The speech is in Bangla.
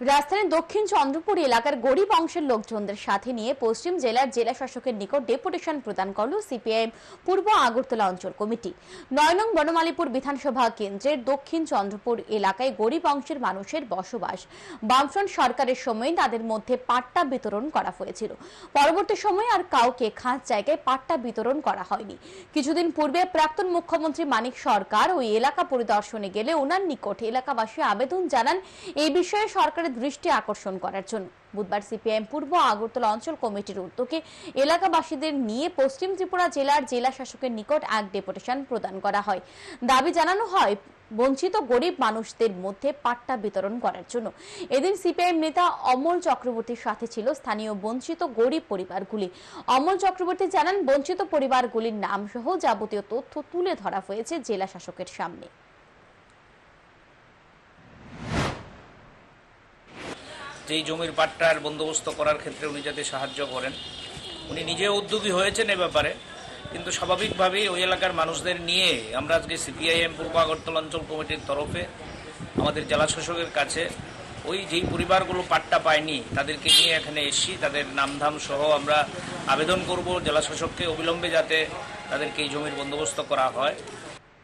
রাজধানীর দক্ষিণ চন্দ্রপুর এলাকার গরিব অংশের লোকজনদের সাথে নিয়ে পশ্চিম জেলার জেলা শাসকের নিকট ডেপুটেশন প্রদান করল সিপিআইএম পূর্ব আগরতলা অঞ্চল কমিটি। নয় নং বনমালীপুর বিধানসভা কেন্দ্রের দক্ষিণ চন্দ্রপুর এলাকায় গরিব অংশের মানুষের বসবাস। বামফ্রন্ট সরকারের সময় তাদের মধ্যে পাট্টা বিতরণ করা হয়েছিল। পরবর্তী সময়ে আর কাউকে খাস জায়গায় পাট্টা বিতরণ করা হয়নি। কিছুদিন পূর্বে প্রাক্তন মুখ্যমন্ত্রী মানিক সরকার ওই এলাকা পরিদর্শনে গেলে ওনার নিকট এলাকাবাসী আবেদন জানান এই বিষয়ে সরকারের দৃষ্টি আকর্ষণ করার জন্য। বুধবার সিপিআইএম পূর্ব আগরতলা অঞ্চল কমিটির উদ্যোগে এলাকাবাসীদের নিয়ে পশ্চিম ত্রিপুরা জেলার জেলা শাসকের নিকট এক ডেপুটেশন প্রদান করা হয়। দাবি জানানো হয়, বঞ্চিত গরিব মানুষদের মধ্যে পাট্টা বিতরণ করার জন্য। এদিন সিপিআইএম নেতা অমল চক্রবর্তীর সাথে ছিল স্থানীয় বঞ্চিত গরিব পরিবারগুলি। অমল চক্রবর্তী জানান, বঞ্চিত পরিবারগুলির নাম সহ যাবতীয় তথ্য তুলে ধরা হয়েছে জেলা শাসকের সামনে। যেই জমির পাট্টার বন্দোবস্ত করার ক্ষেত্রে উনি যাতে সাহায্য করেন। উনি নিজে উদ্যোগী হয়েছেন এ ব্যাপারে, কিন্তু স্বাভাবিকভাবেই ওই এলাকার মানুষদের নিয়ে আমরা আজকে সিপিআইএম, পূর্ব আগরতলা অঞ্চল কমিটির তরফে, আমাদের জেলা শাসকের কাছে ওই যেই পরিবারগুলো পাট্টা পায়নি, তাদেরকে নিয়ে এখানে এসছি, তাদের নামধাম সহ আমরা আবেদন করব। জেলা শাসককে অবিলম্বে যাতে তাদেরকে এই জমির বন্দোবস্ত করা হয়।